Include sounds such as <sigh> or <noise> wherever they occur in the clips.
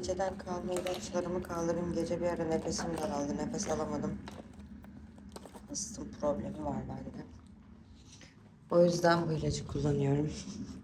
Geceden kalma ilaçlarımı kaldırayım. Gece bir ara nefesim daraldı. Nefes alamadım. Astım problemi var bende. O yüzden bu ilacı kullanıyorum. <laughs>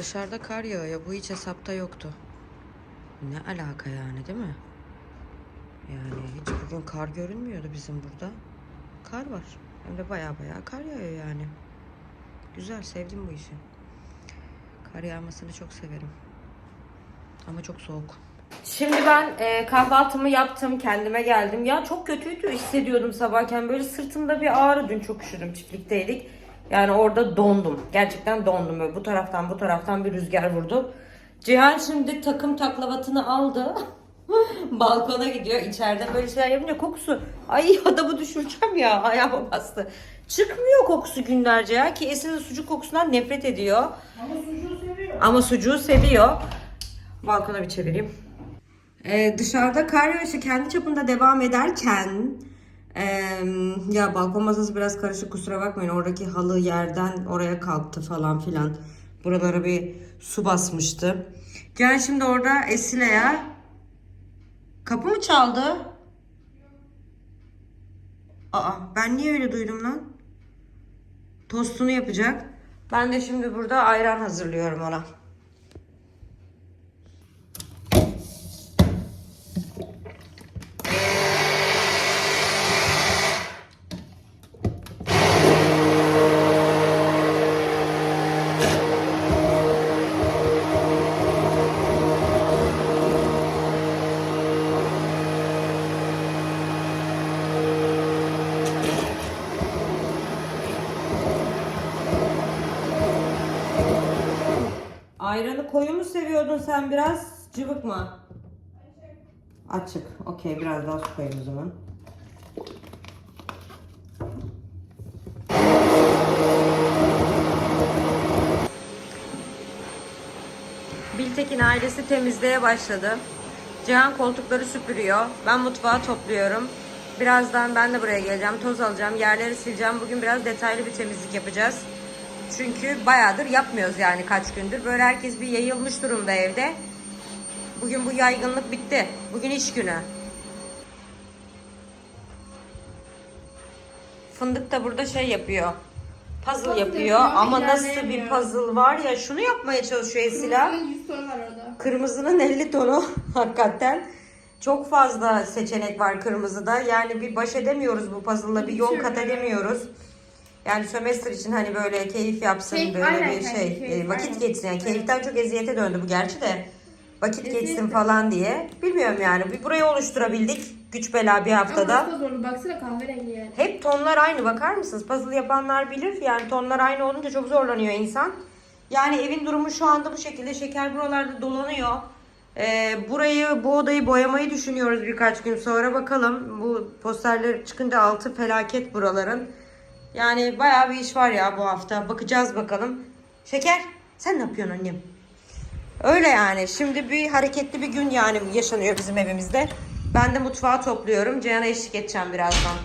Dışarıda kar yağıyor. Bu hiç hesapta yoktu. Ne alaka yani değil mi? Yani hiç bugün kar görünmüyordu bizim burada. Kar var. Hem de baya baya kar yağıyor yani. Güzel sevdim bu işi. Kar yağmasını çok severim. Ama çok soğuk. Şimdi ben e, kahvaltımı yaptım, kendime geldim. Ya çok kötüydü hissediyordum sabahken. Böyle sırtımda bir ağrı. Dün çok üşüdüm, çiftlikteydik. Yani orada dondum. Gerçekten dondum. Böyle bu taraftan bu taraftan bir rüzgar vurdu. Cihan şimdi takım taklavatını aldı. <laughs> Balkona gidiyor. İçeride böyle şeyler yapınca kokusu. Ay adamı düşüreceğim ya. <laughs> Ayağıma bastı. Çıkmıyor kokusu günlerce ya. Ki Esin de sucuk kokusundan nefret ediyor. Ama sucuğu seviyor. Ama sucuğu seviyor. Balkona bir çevireyim. Ee, dışarıda kar yağışı kendi çapında devam ederken ee, ya balkon masası biraz karışık kusura bakmayın oradaki halı yerden oraya kalktı falan filan buralara bir su basmıştı. Gel şimdi orada Esile'ye kapı mı çaldı? Aa ben niye öyle duydum lan? Tostunu yapacak. Ben de şimdi burada ayran hazırlıyorum ona. Koyu mu seviyordun sen biraz? Cıvık mı? Açık. Açık. Okey biraz daha su koyayım o zaman. Biltekin ailesi temizliğe başladı. Cihan koltukları süpürüyor. Ben mutfağı topluyorum. Birazdan ben de buraya geleceğim. Toz alacağım. Yerleri sileceğim. Bugün biraz detaylı bir temizlik yapacağız. Çünkü bayağıdır yapmıyoruz yani kaç gündür. Böyle herkes bir yayılmış durumda evde. Bugün bu yaygınlık bitti. Bugün iş günü. Fındık da burada şey yapıyor. puzzle Puzzle yapıyor yapıyor ama ama nasıl bir ilerleyemiyor. puzzle var ya şunu yapmaya çalışıyor Esila. Kırmızının 100 tonu var orada. Kırmızının 50 tonu <laughs> hakikaten. Çok fazla seçenek var kırmızıda. Yani bir baş edemiyoruz bu puzzle'la. Bir yol kat edemiyoruz. Yani sömestr için hani böyle keyif yapsın Keyif, böyle aynen bir şey keyif, e, vakit aynen. geçsin. Yani keyiften çok eziyete döndü bu gerçi de. Vakit geçsin falan diye. Bilmiyorum yani. Bir burayı oluşturabildik. Güç bela bir haftada. Çok zorlu. Baksana kahverengi yani. Hep tonlar aynı bakar mısınız? Puzzle yapanlar bilir. Yani tonlar aynı olunca çok zorlanıyor insan. Yani evin durumu şu anda bu şekilde. Şeker buralarda dolanıyor. Ee, burayı, bu odayı boyamayı düşünüyoruz birkaç gün sonra. Bakalım bu posterler çıkınca altı felaket buraların. Yani bayağı bir iş var ya bu hafta. Bakacağız bakalım. Şeker sen ne yapıyorsun annem? Öyle yani. Şimdi bir hareketli bir gün yani yaşanıyor bizim evimizde. Ben de mutfağı topluyorum. Ceyhan'a eşlik edeceğim birazdan.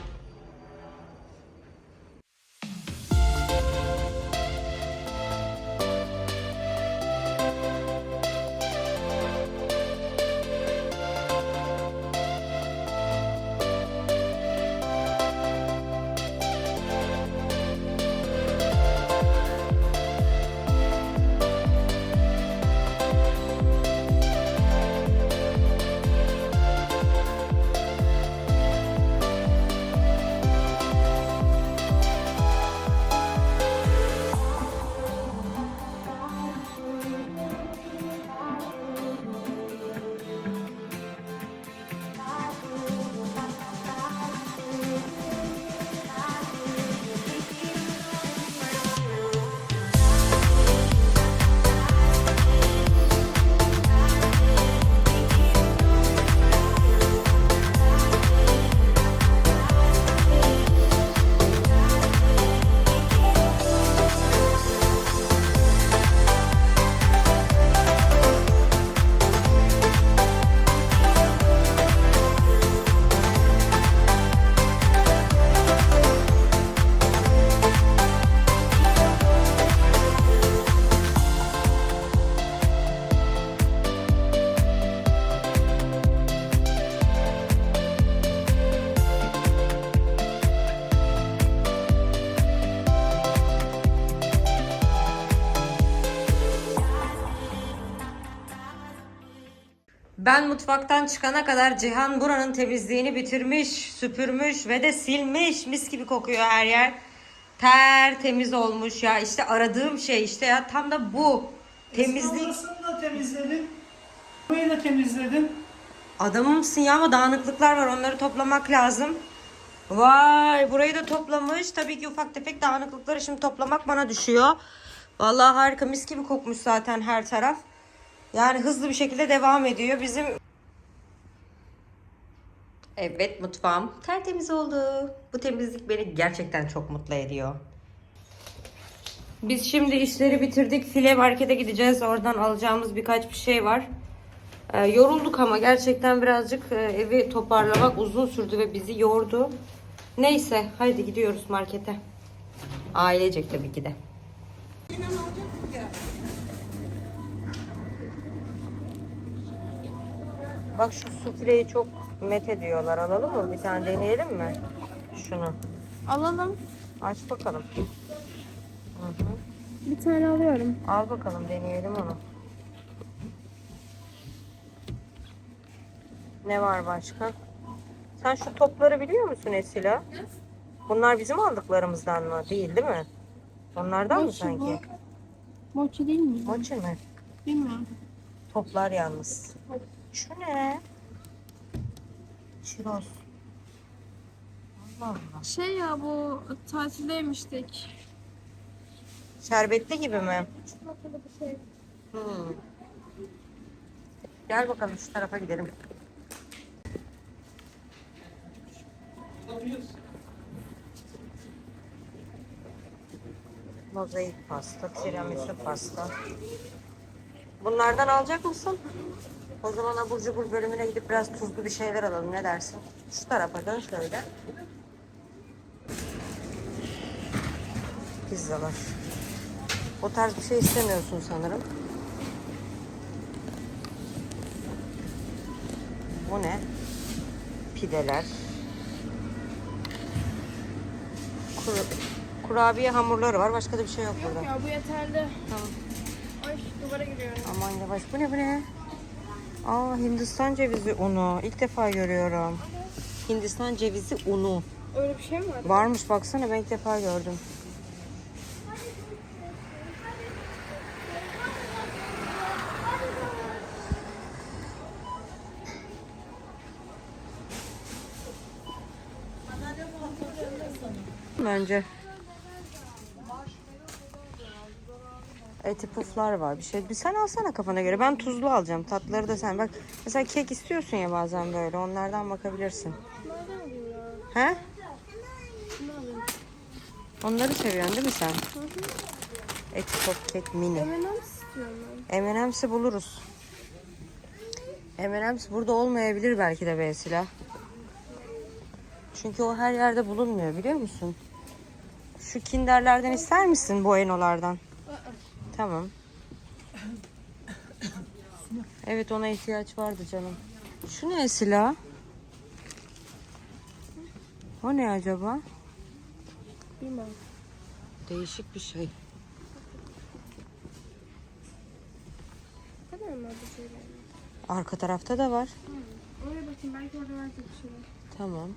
Ben mutfaktan çıkana kadar Cihan buranın temizliğini bitirmiş, süpürmüş ve de silmiş. Mis gibi kokuyor her yer. Tertemiz olmuş ya. İşte aradığım şey işte ya tam da bu. Temizlik. Odasını da temizledim. Burayı da temizledim. Adamımsın ya ama dağınıklıklar var onları toplamak lazım. Vay burayı da toplamış. Tabii ki ufak tefek dağınıklıkları şimdi toplamak bana düşüyor. Vallahi harika mis gibi kokmuş zaten her taraf. Yani hızlı bir şekilde devam ediyor. Bizim Evet mutfağım tertemiz oldu. Bu temizlik beni gerçekten çok mutlu ediyor. Biz şimdi işleri bitirdik. File markete gideceğiz. Oradan alacağımız birkaç bir şey var. Ee, yorulduk ama gerçekten birazcık e, evi toparlamak uzun sürdü ve bizi yordu. Neyse haydi gidiyoruz markete. Ailecek tabii ki de. Bak şu sufleyi çok met ediyorlar. Alalım mı? Bir tane deneyelim mi? Şunu. Alalım. Aç bakalım. Hı hı. Bir tane alıyorum. Al bakalım deneyelim onu. Ne var başka? Sen şu topları biliyor musun Esila? Bunlar bizim aldıklarımızdan mı? Değil değil mi? Onlardan mı Mochi bu. sanki? Mochi değil mi? Mochi mi? Bilmiyorum. Toplar yalnız. Şu ne? Çiroz. Allah Allah. Şey ya bu tatildeymiştik. Şerbetli gibi mi? Çikolatalı bir şey. Hmm. Gel bakalım şu tarafa gidelim. Mozaik pasta, tiramisu pasta. Bunlardan alacak mısın? O zaman abur cubur bölümüne gidip biraz tuzlu bir şeyler alalım. Ne dersin? Şu tarafa dön şöyle. Pizzalar. O tarz bir şey istemiyorsun sanırım. Bu ne? Pideler. Kuru, Kurabiye hamurları var. Başka da bir şey yok Yok burada. ya bu yeterli. Tamam. Ay duvara giriyorum. Aman yavaş. Bu ne bu ne? Aa Hindistan cevizi unu. İlk defa görüyorum. Hindistan cevizi unu. Öyle bir şey mi var? Varmış baksana ben ilk defa gördüm. Bence. Eti puflar var bir şey. Bir sen alsana kafana göre. Ben tuzlu alacağım. Tatları da sen. Bak mesela kek istiyorsun ya bazen böyle. Onlardan bakabilirsin. He? Onları seviyorsun değil mi sen? Eti pop kek mini. M&M's istiyorum ben. M&M'si buluruz. M&M's burada olmayabilir belki de Vesila. Çünkü o her yerde bulunmuyor biliyor musun? Şu kinderlerden ister misin Bueno'lardan? Tamam. Evet ona ihtiyaç vardı canım. Şu ne Esila? O ne acaba? Bilmem. Değişik bir şey. Arka tarafta da var. Oraya bakayım belki orada vardır bir şeyler. Tamam.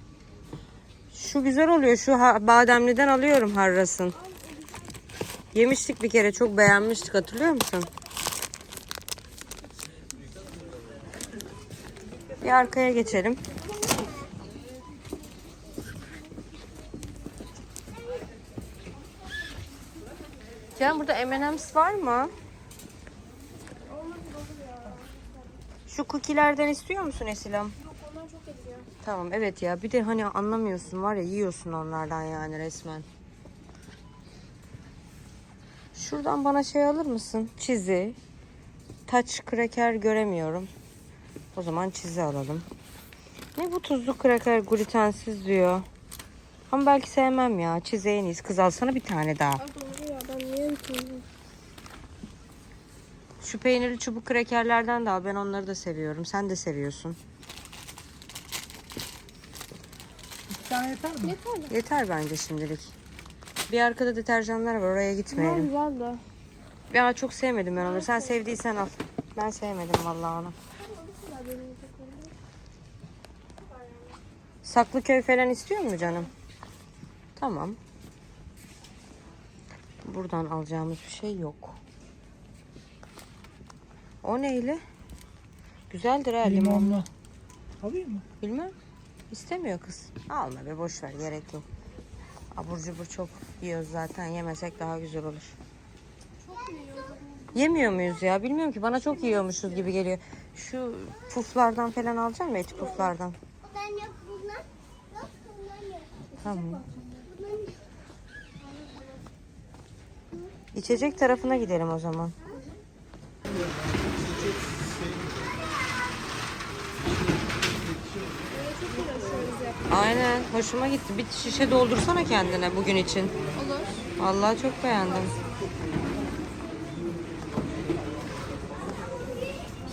Şu güzel oluyor. Şu bademliden alıyorum harrasın. Yemiştik bir kere. Çok beğenmiştik. Hatırlıyor musun? Bir arkaya geçelim. Can burada M&M's var mı? Şu cookie'lerden istiyor musun Esilam? Onlar çok ediyor. Tamam evet ya bir de hani anlamıyorsun var ya yiyorsun onlardan yani resmen. Şuradan bana şey alır mısın? Çizi. Taç kraker göremiyorum. O zaman çizi alalım. Ne bu tuzlu kraker glutensiz diyor. Ama belki sevmem ya. Çizi en iyisi. Kız alsana bir tane daha. Şu peynirli çubuk krakerlerden de al. Ben onları da seviyorum. Sen de seviyorsun. Bir tane yeter mi? Yeter. Yeter bence şimdilik. Bir arkada deterjanlar var. Oraya gitmeyelim. güzel de. Ya çok sevmedim ben onu. Sen sevdiysen al. Ben sevmedim vallahi onu. Saklıköy falan istiyor mu canım? Tamam. Buradan alacağımız bir şey yok. O neyle? Güzeldir ha limon. Limonlu. Alayım mı? Bilmem. İstemiyor kız. Alma be boş ver gerek yok. Abur cubur çok yiyoruz zaten. Yemesek daha güzel olur. Yemiyor muyuz ya? Bilmiyorum ki. Bana çok yiyormuşuz gibi geliyor. Şu puflardan falan alacağım mı? Eti puflardan. Ben yok bunlar. Yok bunlar yok. Tamam. İçecek tarafına gidelim o zaman. Aynen. Hoşuma gitti. Bir şişe doldursana kendine bugün için. Olur. Vallahi çok beğendim.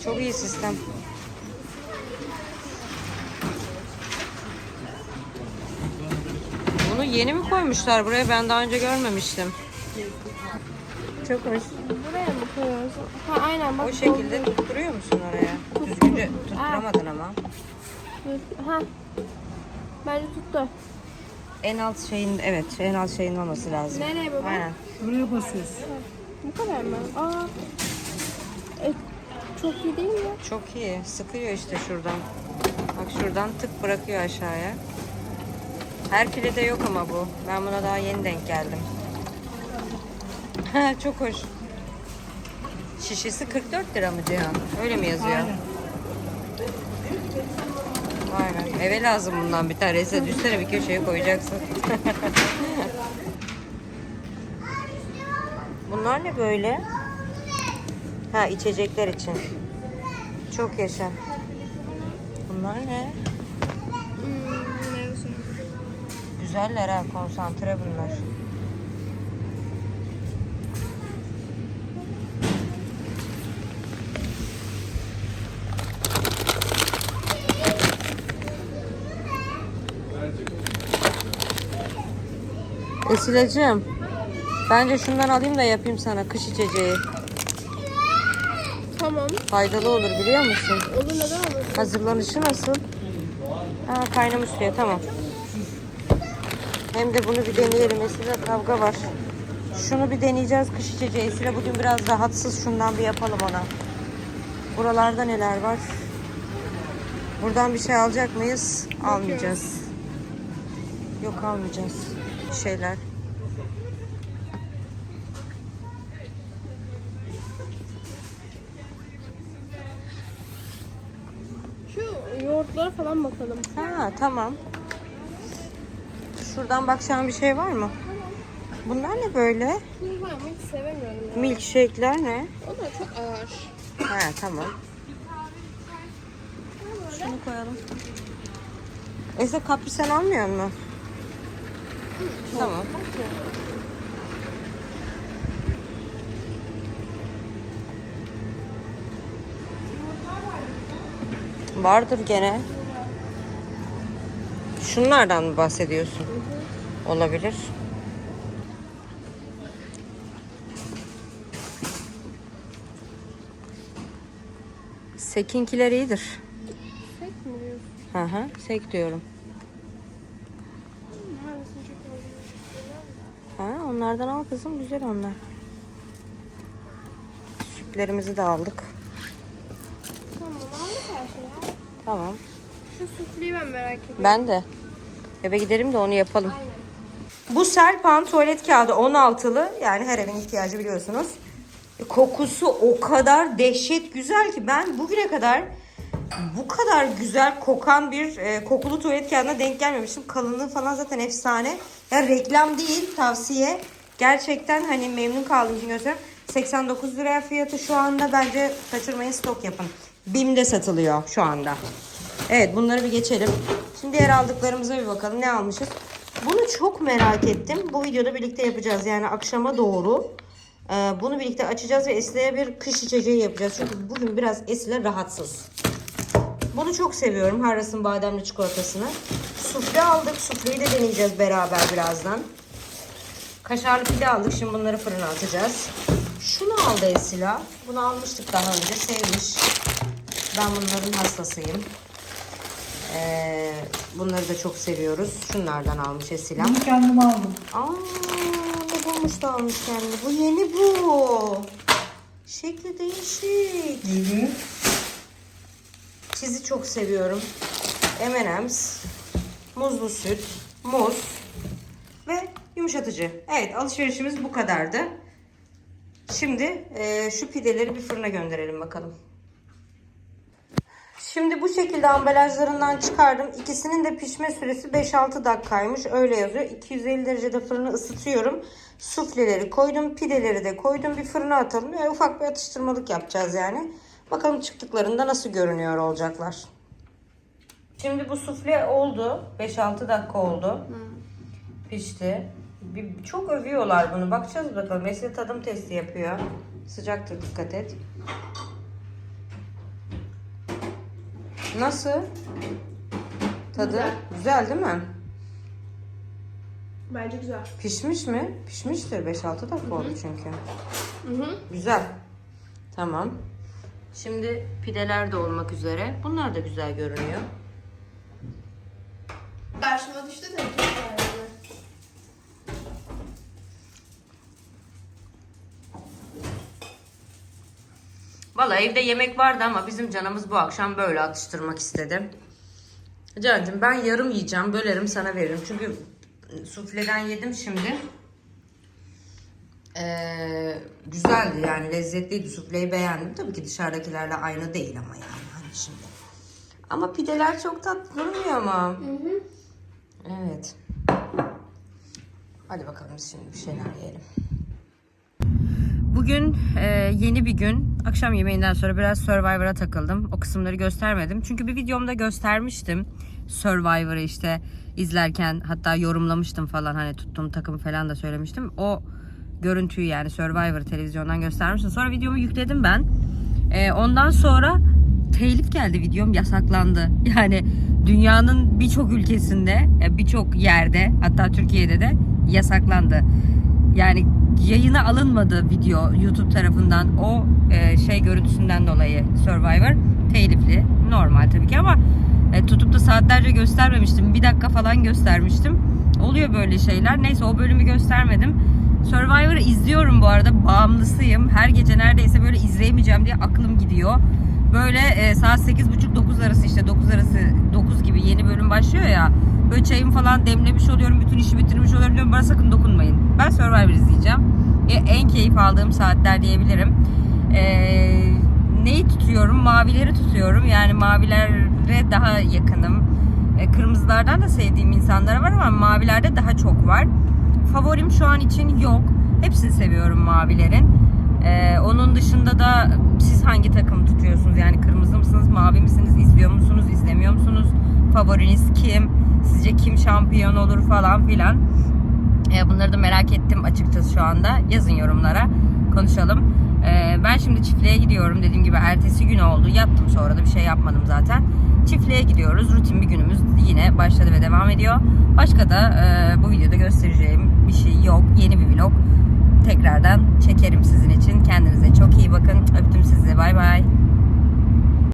Çok iyi sistem. Bunu yeni mi koymuşlar buraya? Ben daha önce görmemiştim. Çok hoş. Buraya mı koyuyoruz? Ha aynen bak. O şekilde tutturuyor musun oraya? Düzgünce tutturamadın ama. Ha. Bence tuttu. En alt şeyin evet en alt şeyin olması lazım. Nereye baba? Aynen. Buraya basıyoruz. Bu kadar mı? Aa. E, çok iyi değil mi? Çok iyi. Sıkıyor işte şuradan. Bak şuradan tık bırakıyor aşağıya. Her filede yok ama bu. Ben buna daha yeni denk geldim. <laughs> Çok hoş. Şişesi 44 lira mı Cihan? Öyle mi yazıyor? Aynen. Aynen. Eve lazım bundan bir tanesi. Düşsene bir köşeye koyacaksın. <laughs> Bunlar ne böyle? Ha içecekler için. Çok yaşa. Bunlar ne? Hmm. Güzeller ha konsantre bunlar. Esileciğim. Bence şundan alayım da yapayım sana kış içeceği. Tamam. Faydalı olur biliyor musun? Olur neden olur? Hazırlanışı nasıl? Ha kaynamış suya tamam. Hem de bunu bir deneyelim. Esile kavga var. Şunu bir deneyeceğiz kış içeceği. Esile bugün biraz rahatsız. Şundan bir yapalım ona. Buralarda neler var? Buradan bir şey alacak mıyız? Almayacağız. Yok almayacağız. Şeyler. Şu yoğurtlara falan bakalım. Ha tamam. Şuradan bakacağım bir şey var mı? Bunlar ne böyle? Ben hiç sevemiyorum ya. Milkshake'ler ne? O da çok ağır. Ha tamam. Şunu koyalım. Ese kapri sen almıyor mu? Tamam. Vardır gene. Şunlardan mı bahsediyorsun? Olabilir. Sekinkiler iyidir. Tek mi diyorsun? Hı hı. Sek diyorum. Neredesin çok ağır. Ha, onlardan al kızım. Güzel onlar. Sütlerimizi de aldık. Tamam aldık her şeyi. Tamam. Şu sufleyi ben merak ediyorum. Ben de. Eve gidelim de onu yapalım. Bu Serpan tuvalet kağıdı 16'lı. Yani her evin ihtiyacı biliyorsunuz. E, Kokusu o kadar dehşet güzel ki ben bugüne kadar bu kadar güzel kokan bir e, kokulu tuvalet kağıdına denk gelmemiştim. Kalınlığı falan zaten efsane. Ya reklam değil tavsiye. Gerçekten hani memnun kaldım için gösteriyorum. 89 liraya fiyatı şu anda bence kaçırmayın stok yapın. BİM'de satılıyor şu anda. Evet bunları bir geçelim. Şimdi diğer aldıklarımıza bir bakalım. Ne almışız? Bunu çok merak ettim. Bu videoda birlikte yapacağız. Yani akşama doğru. e, bunu birlikte açacağız ve Esle'ye bir kış içeceği yapacağız. Çünkü bugün biraz Esle rahatsız. Bunu çok seviyorum. Harras'ın bademli çikolatasını. Sufle aldık. Sufleyi de deneyeceğiz beraber birazdan. Kaşarlı pide aldık. Şimdi bunları fırına atacağız. Şunu aldı Esila. Bunu almıştık daha önce. Sevmiş. Ben bunların hastasıyım. Ee, bunları da çok seviyoruz. Şunlardan almış Esila. Bunu kendim aldım. Aa, bulmuş da almış kendini. Bu yeni bu. Şekli değişik. Evet. Çizi çok seviyorum. M&M's, muzlu süt, muz ve yumuşatıcı. Evet alışverişimiz bu kadardı. Şimdi e, şu pideleri bir fırına gönderelim bakalım. Şimdi bu şekilde ambalajlarından çıkardım. İkisinin de pişme süresi 5-6 dakikaymış. Öyle yazıyor. 250 derecede fırını ısıtıyorum. Sufleleri koydum. Pideleri de koydum. Bir fırına atalım. Böyle ufak bir atıştırmalık yapacağız yani. Bakalım çıktıklarında nasıl görünüyor olacaklar. Şimdi bu sufle oldu. 5-6 dakika oldu. Pişti. Bir, çok övüyorlar bunu. Bakacağız bakalım. Mesela tadım testi yapıyor. Sıcaktır dikkat et. Nasıl? Tadı güzel, Güzel. değil mi? Bence güzel. Pişmiş mi? Pişmiştir. 5-6 dakika oldu çünkü. Hı hı. Güzel. Tamam. Şimdi pideler de olmak üzere. Bunlar da güzel görünüyor. Karşıma düştü de çok güzel. Valla evde yemek vardı ama bizim canımız bu akşam böyle atıştırmak istedi. Cancım ben yarım yiyeceğim. Bölerim sana veririm. Çünkü sufleden yedim şimdi. Ee, güzeldi yani lezzetliydi. Sufleyi beğendim. Tabii ki dışarıdakilerle aynı değil ama yani hani şimdi. Ama pideler çok tatlı durmuyor mu? Evet. Hadi bakalım biz şimdi bir şeyler yiyelim. Bugün e, yeni bir gün. Akşam yemeğinden sonra biraz Survivor'a takıldım. O kısımları göstermedim. Çünkü bir videomda göstermiştim. Survivor'ı işte izlerken hatta yorumlamıştım falan hani tuttuğum takım falan da söylemiştim. O görüntüyü yani Survivor televizyondan göstermiştim. Sonra videomu yükledim ben. E, ondan sonra telif geldi videom yasaklandı. <laughs> Yani dünyanın birçok ülkesinde, birçok yerde hatta Türkiye'de de yasaklandı. Yani yayına alınmadı video YouTube tarafından. O e, şey görüntüsünden dolayı Survivor telifli normal tabii ki ama e, tutup da saatlerce göstermemiştim. Bir dakika falan göstermiştim. Oluyor böyle şeyler. Neyse o bölümü göstermedim. Survivor'ı izliyorum bu arada. Bağımlısıyım. Her gece neredeyse böyle izleyemeyeceğim diye aklım gidiyor. Böyle e, saat 8.30-9 arası işte 9 arası 9 gibi yeni bölüm başlıyor ya böyle çayımı falan demlemiş oluyorum bütün işi bitirmiş oluyorum bana sakın dokunmayın. Ben Survivor izleyeceğim. E, en keyif aldığım saatler diyebilirim. E, neyi tutuyorum? Mavileri tutuyorum. Yani mavilere daha yakınım. E, kırmızılardan da sevdiğim insanlar var ama mavilerde daha çok var. Favorim şu an için yok. Hepsini seviyorum mavilerin. Ee, onun dışında da siz hangi takım tutuyorsunuz? Yani kırmızı mısınız, mavi misiniz? İzliyor musunuz, izlemiyor musunuz? Favoriniz kim? Sizce kim şampiyon olur falan filan. Ee, bunları da merak ettim açıkçası şu anda. Yazın yorumlara konuşalım. Ee, ben şimdi çiftliğe gidiyorum. Dediğim gibi ertesi gün oldu. Yattım sonra da bir şey yapmadım zaten. Çiftliğe gidiyoruz. Rutin bir günümüz yine başladı ve devam ediyor. Başka da e, bu videoda göstereceğim bir şey yok. Yeni bir vlog tekrardan çekerim sizin için. Kendinize çok iyi bakın. Öptüm sizi. Bay bay.